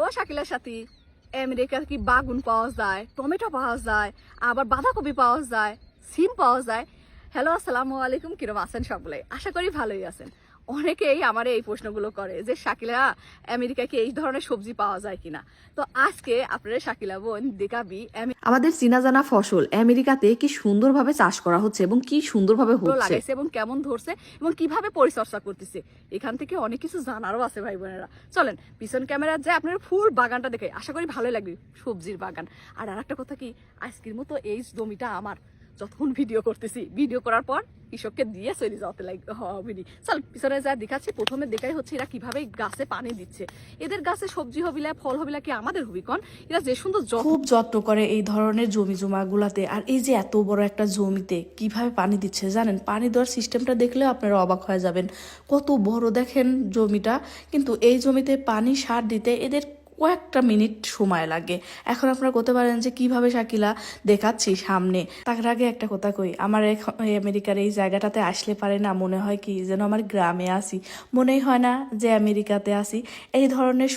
ও শাকিলার সাথী। আমেরিকার কি বাগুন পাওয়া যায়, টমেটো পাওয়া যায়, আবার বাঁধাকপি পাওয়া যায়, সিম পাওয়া যায়। হ্যালো আসসালামু আলাইকুম, কিরম আছেন সকলে? আশা করি ভালোই আছেন। অনেকেই আমার এই প্রশ্নগুলো করে যে শাকিলা আমেরিকায় কি এই ধরনের সবজি পাওয়া যায় কিনা? তো আজকে আপনারা শাকিলা বোন দেখাবি আমাদের চিনা জানা ফসল আমেরিকাতে কি সুন্দরভাবে চাষ করা হচ্ছে এবং কি সুন্দরভাবে লাগাইছে এবং কেমন ধরছে এবং কীভাবে পরিচর্যা করতেছে? এখান থেকে অনেক কিছু জানারও আছে ভাই বোনেরা। চলেন পিছন ক্যামেরা যে আপনার ফুল বাগানটা দেখে আশা করি ভালো লাগবে সবজির বাগান। আর আর একটা কথা কি আজকের মতো এই জমিটা আমার। যতক্ষণ ভিডিও করতেছি ভিডিও করার পর কৃষককে দিয়ে চলে যাওয়াতে লাগে হবে নি। চল, পিছনে যা দেখাচ্ছি, প্রথমে দেখাই হচ্ছে এরা কীভাবে গাছে পানি দিচ্ছে। এদের গাছে সবজি হবিলা, ফল হবিলা কি আমাদের হবি কন এরা যে সুন্দর খুব যত্ন করে এই ধরনের জমি জমাগুলাতে। আর এই যে এত বড় একটা জমিতে কীভাবে পানি দিচ্ছে জানেন? পানি দেওয়ার সিস্টেমটা দেখলে আপনারা অবাক হয়ে যাবেন। কত বড় দেখেন জমিটা। কিন্তু এই জমিতে পানি সার দিতে এদের কয়েকটা মিনিট সময় লাগে। এখন আপনারা করতে পারেন যে কীভাবে শাকিলা দেখাচ্ছি সামনে। তার আগে একটা কথা কই, আমার আমেরিকার এই জায়গাটাতে আসলে পারে না, মনে হয় কি যেন আমার গ্রামে আসি মনেই হয় না যে আমেরিকাতে আসি এই ধরনের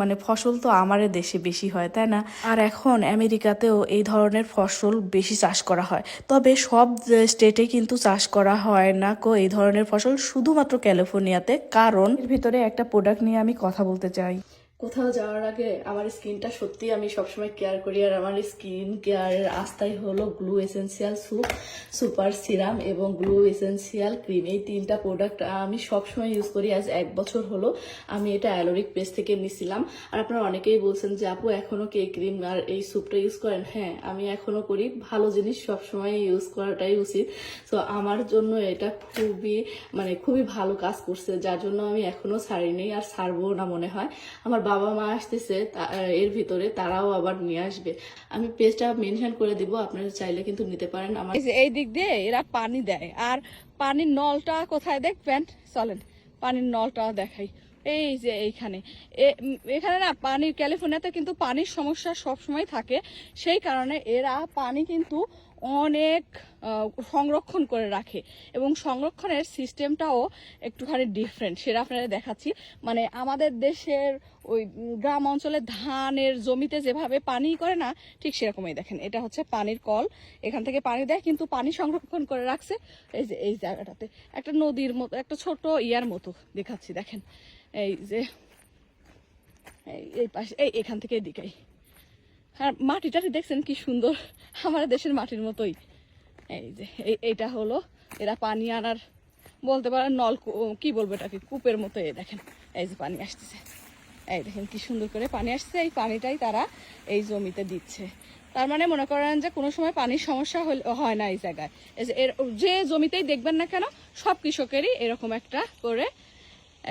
মানে ফসল তো আমাদের দেশে বেশি হয়, তাই না? আর এখন আমেরিকাতেও এই ধরনের ফসল বেশি চাষ করা হয়। তবে সব স্টেটে কিন্তু চাষ করা হয় না কো, এই ধরনের ফসল শুধুমাত্র ক্যালিফোর্নিয়াতে। কারণ ভিতরে একটা প্রোডাক্ট নিয়ে আমি কথা বলতে চাই। কোথাও যাওয়ার আগে আমার স্কিনটা সত্যি আমি সবসময় কেয়ার করি, আর আমার স্কিন কেয়ারের আস্থাই হলো গ্লু এসেন্সিয়াল সুপ, সুপার সিরাম এবং গ্লু এসেন্সিয়াল ক্রিম। এই তিনটা প্রোডাক্ট আমি সবসময় ইউজ করি। আজ এক বছর হলো আমি এটা অ্যালোরিক পেজ থেকে নিছিলাম। আর আপনারা অনেকেই বলছেন যে, আপু, এখনও কে ক্রিম আর এই স্যুপটা ইউজ করেন? হ্যাঁ আমি এখনও করি। ভালো জিনিস সবসময় ইউজ করাটাই উচিত। তো আমার জন্য এটা খুবই মানে খুবই ভালো কাজ করছে। যার জন্য আমি এখনও ছাড়িনি, আর ছাড়বো না মনে হয়। আমার বাবা মা আসতেছে এর ভিতরে তারাও আবার নিয়ে আসবে। আমি পেজটা মেনশন করে দিব, আপনারা চাইলে কিন্তু নিতে পারেন। আমার এই দিক দিয়ে এরা পানি দেয়, আর পানির নলটা কোথায় দেখবেন? চলেন, পানির নলটা দেখাই। এই যে এইখানে। এখানে না, পানির, ক্যালিফোর্নিয়াতে কিন্তু পানির সমস্যা সবসময় থাকে। সেই কারণে এরা পানি কিন্তু অনেক সংরক্ষণ করে রাখে এবং সংরক্ষণের সিস্টেমটাও একটুখানি ডিফারেন্ট সেটা আপনারা দেখাচ্ছি। মানে আমাদের দেশের ওই গ্রাম অঞ্চলে ধানের জমিতে যেভাবে পানি করে না, ঠিক সেরকমই দেখেন। এটা হচ্ছে পানির কল। এখান থেকে পানি দেয়, কিন্তু পানি সংরক্ষণ করে রাখছে। এই যে, এই জায়গাটাতে। একটা নদীর মতো, একটা ছোট ইয়ার মতো দেখাচ্ছি, দেখেন। এই যে এই- পাশে, এই এখান থেকে এদিকেই। আর মাটিটা দেখছেন কি সুন্দর আমাদের দেশের মাটির মতোই। এই যে, এই- এইটা হলো, এরা পানি আনার, বলতে পারেন নল কি বলব এটাকে, কূপের মতো এই দেখেন। এই যে পানি আসতেছে। এই দেখেন কি সুন্দর করে পানি আসছে, এই পানিটাই তারা এই জমিতে দিচ্ছে। তার মানে মনে করেন যে কোনো সময় পানির সমস্যা হয় না এই জায়গায়। যে জমিতেই দেখবেন না কেন, সব কৃষকেরই এরকম একটা করে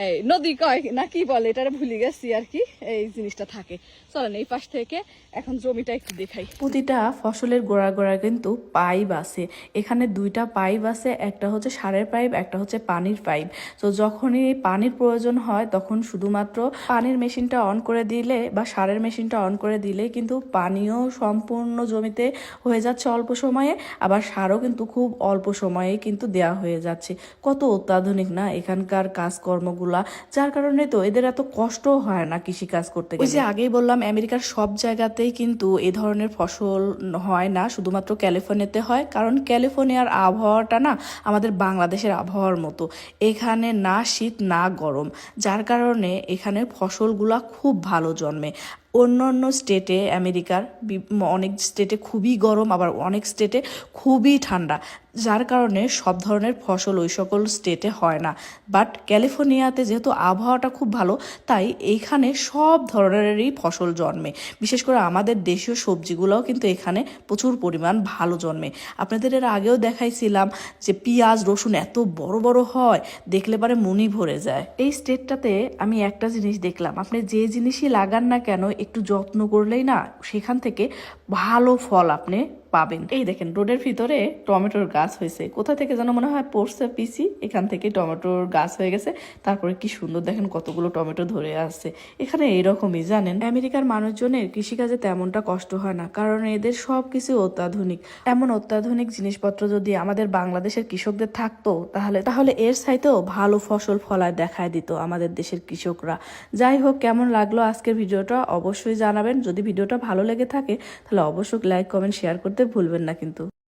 এই নদী কয় না কি বলে এটা ভুলে গেছি আর কি, এই জিনিসটা থাকে। চলেন এই পাশ থেকে এখন জমিটা একটু দেখাই। প্রতিটা ফসলের গোড়া গোড়া কিন্তু পাইপ আছে। এখানে দুইটা পাইপ আছে, একটা হচ্ছে সারের পাইপ, একটা হচ্ছে পানির পাইপ। তো যখনই পানির প্রয়োজন হয়, তখন শুধুমাত্র পানির মেশিনটা অন করে দিলে বা সারের মেশিনটা অন করে দিলে কিন্তু পানিও সম্পূর্ণ জমিতে হয়ে যাচ্ছে অল্প সময়ে, আবার সারও কিন্তু খুব অল্প সময়ে কিন্তু দেয়া হয়ে যাচ্ছে। কত অত্যাধুনিক না? এখানকার কাজকর্মগুলা যার কারণে তো এদের এত কষ্ট হয় না কৃষিকাজ করতে ওই যে আগেই বললাম আমেরিকার সব জায়গাতেই কিন্তু এ ধরনের ফসল হয় না শুধুমাত্র ক্যালিফোর্নিয়াতে হয়। কারণ ক্যালিফোর্নিয়ার আবহাওয়াটা না আমাদের বাংলাদেশের আবহাওয়ার মতো। এখানে না শীত না গরম। যার কারণে এখানে ফসলগুলা খুব ভালো জন্মে। অন্য অন্য স্টেটে আমেরিকার অনেক স্টেটে খুবই গরম, আবার অনেক স্টেটে খুবই ঠান্ডা, যার কারণে সব ধরনের ফসল ওই সকল স্টেটে হয় না। বাট ক্যালিফোর্নিয়াতে যেহেতু আবহাওয়াটা খুব ভালো, তাই এইখানে সব ধরনেরই ফসল জন্মে। বিশেষ করে আমাদের দেশীয় সবজিগুলোও কিন্তু এখানে প্রচুর পরিমাণ ভালো জন্মে। আপনাদের এর আগেও দেখাইছিলাম যে পেঁয়াজ, রসুন এত বড় বড় হয়, দেখলে পারে মনি ভরে যায়। এই স্টেটটাতে আমি একটা জিনিস দেখলাম, আপনি যে জিনিসই লাগান না কেন একটু যত্ন করলেই না সেখান থেকে ভালো ফল আপনি পাবেন। এই দেখেন, রোডের ভিতরে টমেটোর গাছ হয়েছে। কোথা থেকে যেন মনে হয় পড়ছে পিসি, এখান থেকে টমেটোর গাছ হয়ে গেছে। তারপরে কি সুন্দর দেখেন, কতগুলো টমেটো ধরে আসছে এখানে এইরকমই, জানেন? আমেরিকার মানুষজনের কৃষিকাজে তেমনটা কষ্ট হয় না, কারণ এদের সব কিছু অত্যাধুনিক। এমন অত্যাধুনিক জিনিসপত্র যদি আমাদের বাংলাদেশের কৃষকদের থাকতো, তাহলে তাহলে এর সাইতেও ভালো ফসল ফলায় দেখায় দিত আমাদের দেশের কৃষকরা। যাই হোক, কেমন লাগল আজকের ভিডিওটা অবশ্যই জানাবেন। যদি ভিডিওটা ভালো লেগে থাকে, তাহলে অবশ্যই লাইক কমেন্ট শেয়ার করতে ভুলবেন না কিন্তু।